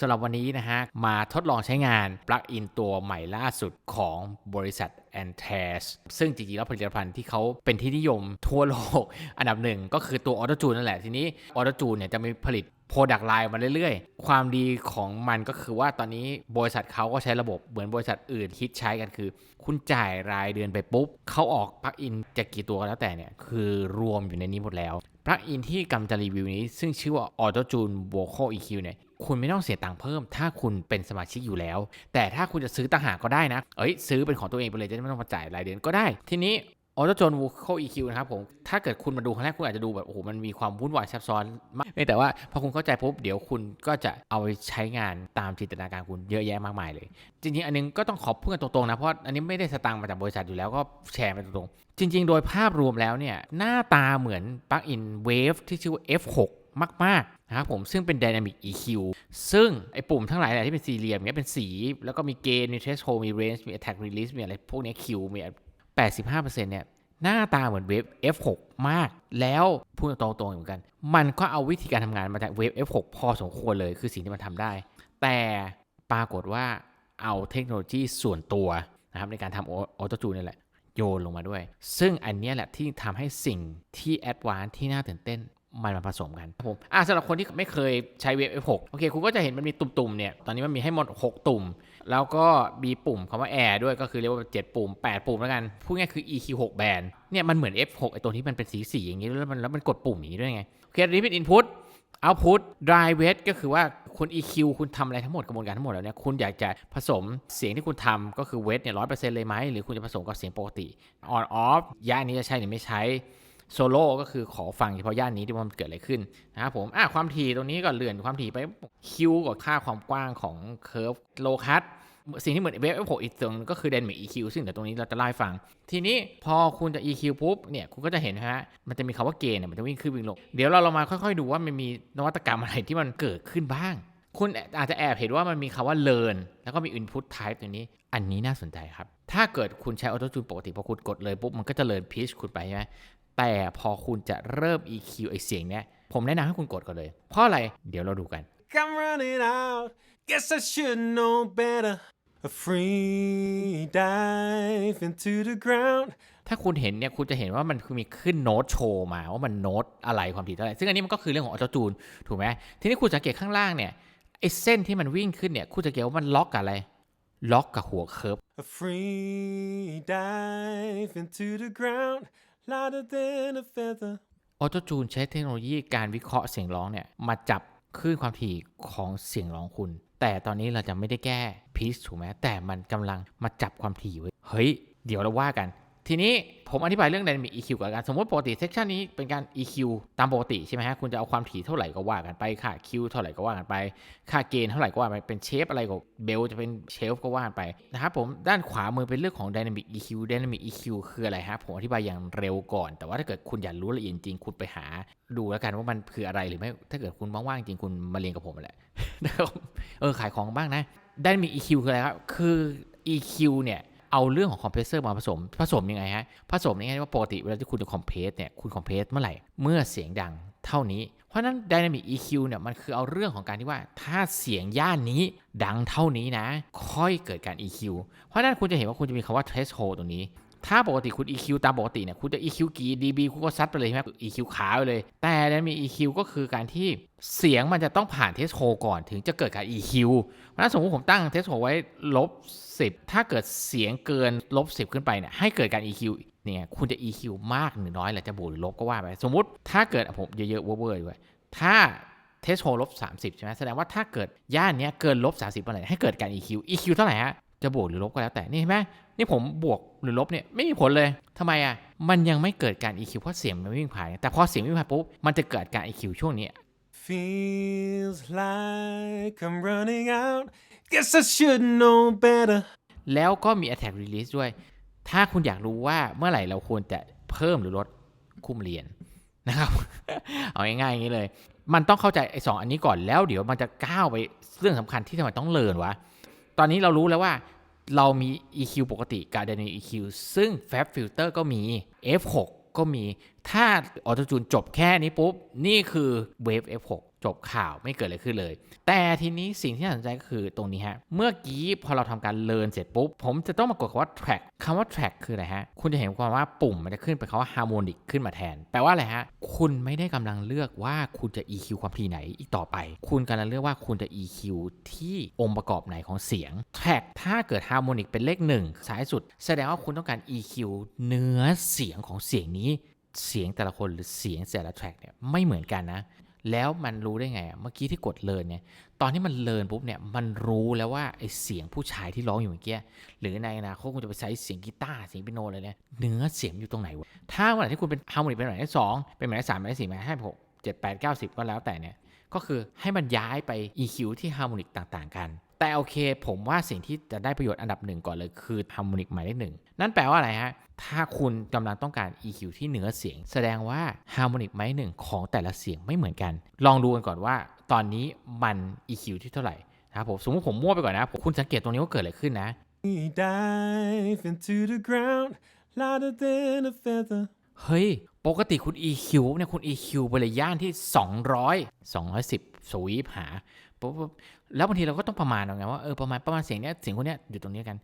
สำหรับวันนี้นะฮะ มาทดลองใช้งานปลั๊กอินตัวใหม่ล่าสุดของบริษัท a n t a s ซึ่งจริงๆแล้วผลิตภัณฑ์ที่เขาเป็นที่นิยมทั่วโลก อันดับหนึ่งก็คือตัว Auto Tune นั่นแหละ ทีนี้ Auto Tune เนี่ยจะมีผลิตโปรดักต์ไลน์มาเรื่อยๆ ความดีของมันก็คือว่าตอนนี้บริษัทเขาก็ใช้ระบบเหมือนบริษัทอื่นคิดใช้กันคือ คุณจ่ายรายเดือนไปปุ๊บเขาออกปลั๊กอินจะกี่ตัวก็แล้วแต่เนี่ยคือรวมอยู่ในนี้หมดแล้วปลั๊กอินที่กำจะรีวิวนี้ ซึ่งชื่อว่า Auto Tune Vocal EQ เนี่ย คุณไม่ต้องเสียตังค์เพิ่ม ถ้าคุณเป็นสมาชิกอยู่แล้ว แต่ถ้าคุณจะซื้อต่างหากก็ได้นะ เอ้ยซื้อเป็นของตัวเองไปเลยจะได้ไม่ต้องมาจ่ายรายเดือนก็ได้ ทีนี้ออโตโจน vocal EQ นะครับผม ถ้าเกิดคุณมาดูครั้งแรกคุณอาจจะดูแบบโอ้โหมันมีความวุ่นวายซับซ้อนมากแต่ว่าพอคุณเข้าใจปุ๊บเดี๋ยวคุณก็จะเอาไปใช้งานตามจินตนาการคุณเยอะแยะมากมายเลย จริงๆ อันนึงก็ต้องขอบพูดกันตรงๆนะเพราะอันนี้ไม่ได้สตางค์มาจากบริษัทอยู่แล้วก็แชร์ไปตรงๆจริง ๆ โดยภาพรวมแล้วเนี่ยหน้าตาเหมือนปลั๊กอิน Wave ที่ชื่อว่า F6 มากๆนะครับผมซึ่งเป็น Dynamic EQ ซึ่งไอ้ปุ่มทั้งหลายแหละที่เป็นสี่เหลี่ยมเนี้ยเป็นสี แล้วก็มีเกณฑ์มี threshold มี range มี attack release มีอะไรพวกเนี้ย Q มี85%เนี่ยหน้าตาเหมือนเวฟ F6 มาก แล้วพูดตรงๆเหมือนกัน มันก็เอาวิธีการทำงานมาจากเวฟ F6 พอสมควรเลยคือสิ่งที่มันทำได้ แต่ปรากฏว่าเอาเทคโนโลยีส่วนตัวนะครับในการทำออโตจูนนี่แหละ โยนลงมาด้วย ซึ่งอันนี้แหละที่ทำให้สิ่งที่แอดวานที่น่าตื่นเต้น มันมาผสมกันครับผมอะสำหรับคนที่ไม่เคยใช้เวฟ F6 โอเค คุณก็จะเห็นมันมีตุ่มๆเนี่ย ตอนนี้มันมีให้หมด 6 ตุ่ม แล้วก็มีปุ่มคำว่า Air ด้วยก็คือเรียกว่า 7 ปุ่ม 8 ปุ่มแล้วกัน พูดง่ายคือ EQ 6 แบนเนี่ยมันเหมือน F6 ไอตัวที่มันเป็นสีสีๆอย่างนี้แล้วมันแล้วมันกดปุ่มอย่างนี้ด้วยไงโอเคอันนี้เป็น Input Output Dry Wet ก็คือว่าคุณ EQ คุณทำอะไรทั้งหมดกระบวนการทั้งหมดแล้วเนี่ยคุณอยากจะผสมเสียงที่คุณทำก็คือ Wet เนี่ยร้อยเปอร์เซ็นต์เลยไหมหรือคุณจะผสมกับเสียงปกติ On Off ย่านนี้จะใช่หรือไม่ใช้ โซโล่ก็คือขอฟังเฉพาะย่านนี้ที่มันเกิดอะไรขึ้นนะครับผมอะความถี่ตรงนี้ก็เลื่อนความถี่ไปคิวกับค่าความกว้างของเคอร์ฟโลคัสสิ่งที่เหมือนเวฟ F6 อีกตัวนก็คือ Dynamic EQ ซึ่งเดี๋ยวตรงนี้เราจะไล่ฟัง ทีนี้พอคุณจะ EQ ปุ๊บเนี่ยคุณก็จะเห็นนะฮะ มันจะมีคำว่าเกณฑ์เนี่ยมันจะวิ่งขึ้นวิ่งลง เดี๋ยวเราเรามาค่อยๆดูว่ามันมีนวัตกรรมอะไรที่มันเกิดขึ้นบ้าง คุณอาจจะแอบเห็นว่ามันมีคำว่า learn แล้วก็มี input type ตัวนี้ อันนี้น่าสนใจครับ ถ้าเกิดคุณใช้ auto tune ปกติพอคุณกดเลยปุ๊บมันก็จะ learn pitch คุณไปใช่ไหม แต่พอคุณจะเริ่ม EQ ไอเสียงเนี้ย ผมแนะนำให้คุณกดก่อนเลย เพราะอะไร เดี๋ยวเราดูกัน I'm running out. Guess I should know better. A free dive into the ground. ถ้าคุณเห็นเนี่ยคุณจะเห็นว่ามันคือมีขึ้นโน้ตโชว์มาว่ามันโน้ตอะไรความถี่เท่าไหร่ซึ่งอันนี้มันก็คือเรื่องของออโตจูนถูกไหมทีนี้คุณสังเกตข้างล่างเนี่ยไอ้เส้นที่มันวิ่งขึ้นเนี่ยคุณจะเกตว่ามันล็อกกับอะไรล็อกกับหัวเคิร์ฟ A free dive into the ground. Lighter than a feather. ออโตจูนใช้เทคโนโลยีการวิเคราะห์เสียงร้องเนี่ย มาจับคลื่นความถี่ของเสียงร้องคุณ แต่ตอนนี้เราจะไม่ได้แก้พีซถูกไหมแต่มันกำลังมาจับความถี่ไว้เฮ้ย เดี๋ยวเราว่ากัน ทีนี้ผมอธิบายเรื่อง Dynamic EQ ก่อนกันสมมติปกติเซ c ชันนี้เป็นการ EQ ตามปกติใช่ไหมฮะคุณจะเอาความถี่เท่าไหร่ก็ว่ากันไปค่า Q เท่าไหร่ก็ว่ากันไป ค่าเกณฑ์เท่าไหร่ก็ว่าไปเป็นเชฟอะไรก็เบลจะเป็นเชฟก็ว่ากันไปนะครับผมด้านขวามือเป็นเรื่องของ Dynamic EQ Dynamic EQ คืออะไรฮะผมอธิบายอย่างเร็วก่อน แต่ว่าถ้าเกิดคุณอยากรู้ละเอียดจริงคุณไปหาดูแล้วกันว่ามันคืออะไรหรือไม่ถ้าเกิดคุณว่างๆจริงคุณมาเรียนกับผมแหละนะครับเออขายของบ้างนะ Dynamic EQ คืออะไรครับคือ EQ เนี่ย เอาเรื่องของคอมเพรสเซอร์มาผสม ผสมยังไงฮะ ผสมยังไงว่าปกติเวลาที่คุณจะคอมเพรสเนี่ย คุณคอมเพรสเมื่อไหร่ เมื่อเสียงดังเท่านี้ เพราะนั้น Dynamic EQ เนี่ย มันคือเอาเรื่องของการที่ว่า ถ้าเสียงย่านนี้ดังเท่านี้นะ ค่อยเกิดการ EQ เพราะฉะนั้นคุณจะเห็นว่าคุณจะมีคำว่า threshold ตรงนี้ ถ้าปกติคุณ EQ ตามปกติเนี่ยคุณจะ EQ กี่ dB คุณก็ซัดไปเลยใช่ไหม EQ ขาไปเลย แต่แล้วมี EQ ก็คือการที่เสียงมันจะต้องผ่านเทสโ d ก่อนถึงจะเกิดการ EQ เพราะฉะนั้นสมมติผมตั้งเทสโ d ไว้ลบ10 ถ้าเกิดเสียงเกินลบ10 ขึ้นไปเนี่ยให้เกิดการ EQ เนี่ยคุณจะ EQ มากหรือน้อยแหละจะบวกหรือลบก็ว่าไป สมมติถ้าเกิดผมเยอะๆเวอร์ๆด้วยถ้าเทสโ d ลบ30ใช่ไหมแสดงว่าถ้าเกิดย่านนี้เกินลบ30เมื่อไหร่ให้เกิดการ EQ EQ เท่าไหร่ฮะ จะบวกหรือลบก็แล้วแต่นี่เห็นไหมนี่ผมบวกหรือลบเนี่ยไม่มีผลเลยทำไมอะมันยังไม่เกิดการ EQ เพราะเสียงมันไม่วิ่งผ่านแต่พอเสียงวิ่งผ่านปุ๊บมันจะเกิดการ EQ ช่วงนี้ Feels like I'm running out. Guess I should know better. แล้วก็มี attack release ด้วย ถ้าคุณอยากรู้ว่าเมื่อไหร่เราควรจะเพิ่มหรือลดคุ้มเรียนนะครับ เอาง่ายๆอย่างนี้เลย มันต้องเข้าใจไอ้สองอันนี้ก่อนแล้วเดี๋ยวมันจะก้าวไปเรื่องสำคัญที่ทำไมต้องเลิร์นวะ ตอนนี้เรารู้แล้วว่า เรามี EQ ปกติการ Dynamic EQ ซึ่ง Fab Filter ก็มี F6 ก็มี ถ้าออโตจูนจบแค่นี้ปุ๊บ นี่คือ Wave F6 จบข่าวไม่เกิดอะไรขึ้นเลย แต่ทีนี้สิ่งที่น่าสนใจก็คือตรงนี้ฮะ เมื่อกี้พอเราทำการเลินเสร็จปุ๊บ ผมจะต้องมากดคำว่า track คำว่า track คืออะไรฮะ คุณจะเห็นความว่าปุ่มมันจะขึ้นเป็นคำว่า harmonic ขึ้นมาแทน แปลว่าอะไรฮะ คุณไม่ได้กำลังเลือกว่าคุณจะ EQ ความถี่ไหนอีกต่อไป คุณกำลังเลือกว่าคุณจะ EQ ที่องค์ประกอบไหนของเสียง track ถ้าเกิด harmonic เป็นเลขหนึ่งสายสุด แสดงว่าคุณต้องการ EQ เนื้อเสียงของเสียงนี้เสียงแต่ละคนหรือเสียงแต่ละ track เนี่ยไม่เหมือนกันนะ แล้วมันรู้ได้ไงเมื่อกี้ที่กดเลินเนี่ย ตอนที่มันเลินปุ๊บเนี่ย มันรู้แล้วว่าไอเสียงผู้ชายที่ร้องอยู่เมื่อกี้ หรือในอนาคตคุณจะไปใช้เสียงกีตาร์ เสียงเปียโนอะไรเนี่ย เนื้อเสียงอยู่ตรงไหนวะ ถ้าวันไหนที่คุณเป็นฮาร์โมนิกเป็นหมายเลขสองเป็นหมายเลขสามหมายเลขสี่หมายเลขห้าหกเจ็ดแปดเก้าสิบก็แล้วแต่เนี่ย ก็คือให้มันย้ายไป EQ ที่ฮาร์โมนิกต่าง ๆ กัน แต่โอเคผมว่าสิ่งที่จะได้ประโยชน์อันดับหนึ่งก่อนเลยคือฮาร์โมนิกหมายเลขหนึ่งนั่นแปลว่าอะไรฮะ ถ้าคุณกำลังต้องการ EQ ที่เหนือเสียง แสดงว่าฮาร์โมนิกหมายเลขหนึ่งของแต่ละเสียงไม่เหมือนกัน ลองดูกันก่อนว่า ตอนนี้มัน EQ ที่เท่าไหร่นะครับผมสมมติผมมั่วไปก่อนนะผมคุณสังเกตตรงนี้ว่าเกิดอะไรขึ้นนะ We dive into the ground, lighter than a feather. เฮ้ย ปกติคุณ EQ เนี่ยคุณ EQ ไปเลยย่านที่ 200 210 สวีปหาปุ๊บปุ๊บ แล้วบางทีเราก็ต้องประมาณเอาไงว่าเออประมาณประมาณเสียงเนี้ยเสียงคนเนี้ยอยู่ตรงนี้กัน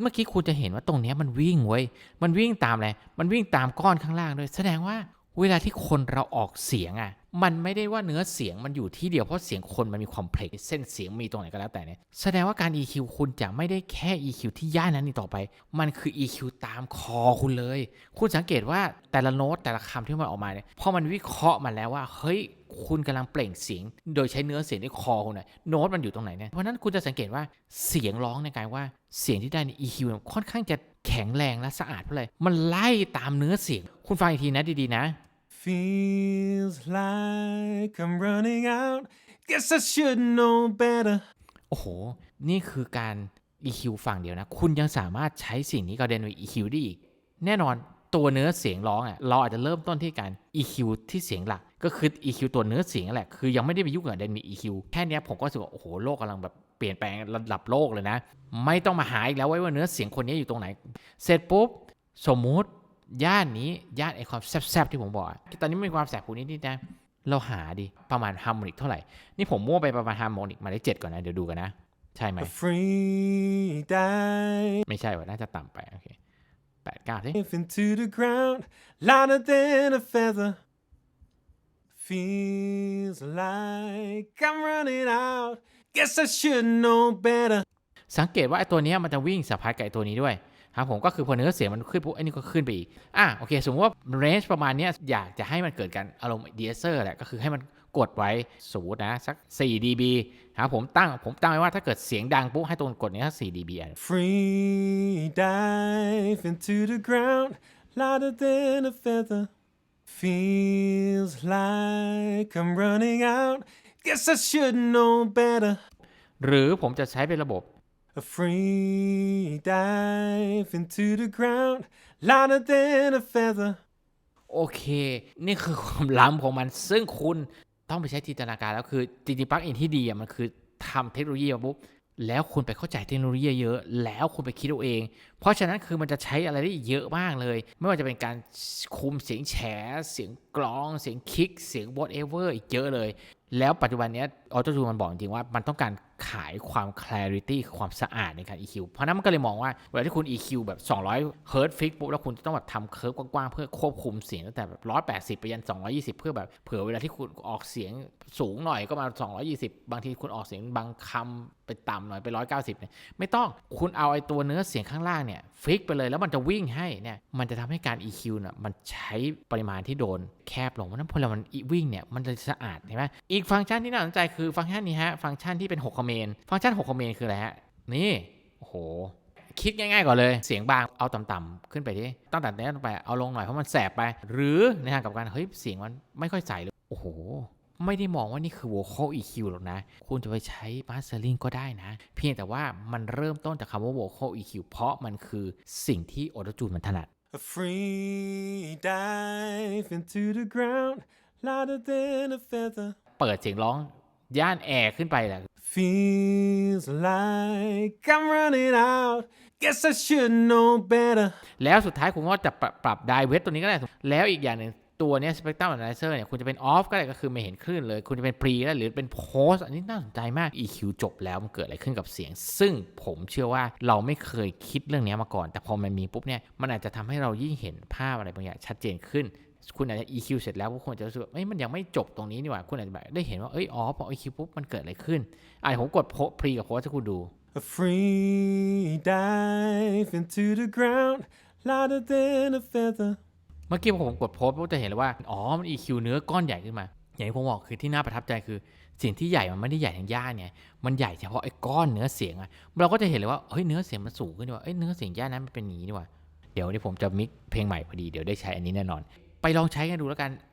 เมื่อกี้คุณจะเห็นว่าตรงเนี้ยมันวิ่งเว้ยมันวิ่งตามอะไรมันวิ่งตามก้อนข้างล่างด้วย แสดงว่าเวลาที่คนเราออกเสียงอะ มันไม่ได้ว่าเนื้อเสียงมันอยู่ที่เดียวเพราะเสียงคนมันมีความเพล็กเส้นเสียงมีตรงไหนก็แล้วแต่เนี่ยแสดงว่าการ EQ คุณจะไม่ได้แค่ EQ ที่ย่านนั้นอีกต่อไป มันคือ EQ ตามคอคุณเลย คุณสังเกตว่าแต่ละโน้ตแต่ละคำที่มันออกมาเนี่ยพอมันวิเคราะห์มาแล้วว่าเฮ้ยคุณกำลังเปล่งเสียง โดยใช้เนื้อเสียงในคอคุณน่ะโน้ตมันอยู่ตรงไหนเนี่ยเพราะนั้นคุณจะสังเกตว่าเสียงร้องในการว่าเสียงที่ได้ใน EQ ค่อนข้างจะแข็งแรงและสะอาดเพราะอะไรมันไล่ตามเนื้อเสียง คุณฟังอีกทีนะดีๆนะ Feels like I'm running out. Guess I should know better. โอ้โห นี่คือการ EQ ฝั่งเดียวนะ คุณยังสามารถใช้สิ่งนี้กับเดนวี EQ ได้อีก แน่นอนตัวเนื้อเสียงร้องอะ เราอาจจะเริ่มต้นที่การ EQ ที่เสียงหลัก ก็คือ EQ ตัวเนื้อเสียงนั่นแหละ คือยังไม่ได้ไปยุ่งกับเดนวี EQ แค่นี้ผมก็รู้สึกว่า โอ้โห โลกกำลังแบบเปลี่ยนแปลงระดับโลกเลยนะ ไม่ต้องมาหาอีกแล้วไว้ว่าเนื้อเสียงคนนี้อยู่ตรงไหน เสร็จปุ๊บ สมมุติ ย่านนี้ย่านไอความแซบๆที่ผมบอกอะตอนนี้มันมีความแสบหูนิดๆนะเราหาดิประมาณฮาร์โมนิกเท่าไหร่ นี่ผมมั่วไปประมาณฮาร์โมนิกหมายเลขเจ็ดก่อนนะ เดี๋ยวดูกันนะ ใช่ไหม A free dive ไม่ใช่ว่าน่าจะต่ำไป โอเคแปดเก้าสิ into the ground, lighter than a feather. Feels like I'm running out. Guess I should know better. สังเกตว่าไอ้ตัวเนี้ยมันจะวิ่งสัมพันธ์กับไอ้ตัวนี้ด้วย ครับผมก็คือพอเนื้อเสียงมันขึ้นปุ๊บไอ้นี่ก็ขึ้นไปอีกอะโอเค สมมติว่าเรนจ์ประมาณเนี้ยอยากจะให้มันเกิดการอารมณ์ดีเซอร์แหละก็คือให้มันกดไว้สมมตินะ สัก 4 dB ครับผมตั้งผมตั้งไว้ว่าถ้าเกิดเสียงดังปุ๊บให้ตรงกดเนี้ยสัก4 dB อะ Free dive into the ground, lighter than a feather. Feels like I'm running out. Guess I should know better. หรือผมจะใช้เป็นระบบ A free dive into the ground, lighter than a feather. โอเค นี่คือความล้ำของมัน ซึ่งคุณต้องไปใช้จินตนาการแล้วคือจริงๆปลั๊กอินที่ดีอะมันคือทำเทคโนโลยีมาปุ๊บแล้วคุณไปเข้าใจเทคโนโลยีเยอะ แล้วคุณไปคิดเอาเอง เพราะฉะนั้นคือมันจะใช้อะไรได้เยอะมากเลย ไม่ว่าจะเป็นการคุมเสียงแฉ เสียงกลอง เสียงคิก เสียง whatever อีกเยอะเลย แล้วปัจจุบันเนี้ออโต้จูมันบอกจริงๆว่ามันต้องการขายความ clarity คือความสะอาดในการ EQ เพราะนั้นมันก็เลยมองว่าเวลาที่คุณ EQ แบบ 200เฮิร์ตฟิกปุ๊บแล้วคุณจะต้องแบบทำเคิร์ฟกว้างๆ เพื่อควบคุมเสียงตั้งแต่แบบ180 ไปยัน 220 เพื่อแบบเผื่อเวลาที่คุณออกเสียงสูงหน่อยก็มา 220 บางทีคุณออกเสียงบางคำไปต่ำหน่อยไป 190เนี่ยไม่ต้องคุณเอาไอ้ตัวเนื้อเสียงข้างล่างเนี่ยฟิกไปเลยแล้วมันจะวิ่งให้เนี่ยมันจะทำให้การ EQ เนี่ยมันใช้ปริมาณที่โดนแคบลงเพราะฉะนั้นพอเรามันวิ่งเนี่ยมันจะสะอาดเห็นไหมอีกฟังก์ชันที่น่าสนใจคือฟังก์ชันนี้ฮะฟังก์ชันที่เป็น 6คอมเมนต์ฟังก์ชัน6คอมเมนต์คืออะไรฮะ นี่ โอ้โห คิดง่ายๆก่อนเลย เสียงบางเอาต่ำๆขึ้นไปดิตั้งแต่นี้ลงไปเอาลงหน่อยเพราะมันแสบไป หรือในทางกลับกันเฮ้ยเสียงมันไม่ค่อยใสเลยโอ้โหไม่ได้มองว่านี่คือ vocal EQ หรอกนะ คุณจะไปใช้ mastering ก็ได้นะ เพียงแต่ว่ามันเริ่มต้นจากคำว่า vocal EQ เพราะมันคือสิ่งที่ออโตจูนมันถนัด A free dive into the ground, lighter than a feather. เปิดเสียงร้องย่านแอร์ขึ้นไปแหละ Feels like I'm running out. Guess I should know better. แล้วสุดท้ายคุณก็จะปรับปรับไดเวทตัวนี้ก็ได้ แล้วอีกอย่างหนึ่งตัวเนี้ย spectrum analyzer เนี่ยคุณจะเป็น off ก็ได้ก็คือไม่เห็นคลื่นเลย คุณจะเป็น pre ก็ได้หรือเป็น post อันนี้น่าสนใจมาก EQ จบแล้วมันเกิดอะไรขึ้นกับเสียง ซึ่งผมเชื่อว่าเราไม่เคยคิดเรื่องนี้มาก่อน แต่พอมันมีปุ๊บเนี่ย มันอาจจะทำให้เรายิ่งเห็นภาพอะไรบางอย่างชัดเจนขึ้น คุณอาจจะ EQ เสร็จแล้วพวกคุณอาจจะรู้สึกว่าเอ้ยมันยังไม่จบตรงนี้นี่หว่า คุณอาจจะแบบได้เห็นว่า เอ้ย อ๋อ พอ EQ ปุ๊บ มันเกิดอะไรขึ้นอะผมกด pre กับ post ให้คุณดู A free dive into the ground, lighter than a feather. เมื่อกี้พอผมกดโพสต์ปุ๊บจะเห็นเลยว่า อ๋อ มัน EQ เนื้อก้อนใหญ่ขึ้นมา อย่างที่ผมบอกคือที่น่าประทับใจคือ สิ่งที่ใหญ่มันไม่ได้ใหญ่ทางย่าเนี่ย มันใหญ่เฉพาะไอ้ก้อนเนื้อเสียงอะเราก็จะเห็นเลยว่า เฮ้ย เนื้อเสียงมันสูงขึ้นดีว่าเอ้ย เนื้อเสียงย่านั้นมันเป็นอย่างนี้ดีว่า เดี๋ยววันนี้ผมจะมิกเพลงใหม่พอดี เดี๋ยวได้ใช้อันนี้แน่นอนไป ลองใช้กันดูแล้วกัน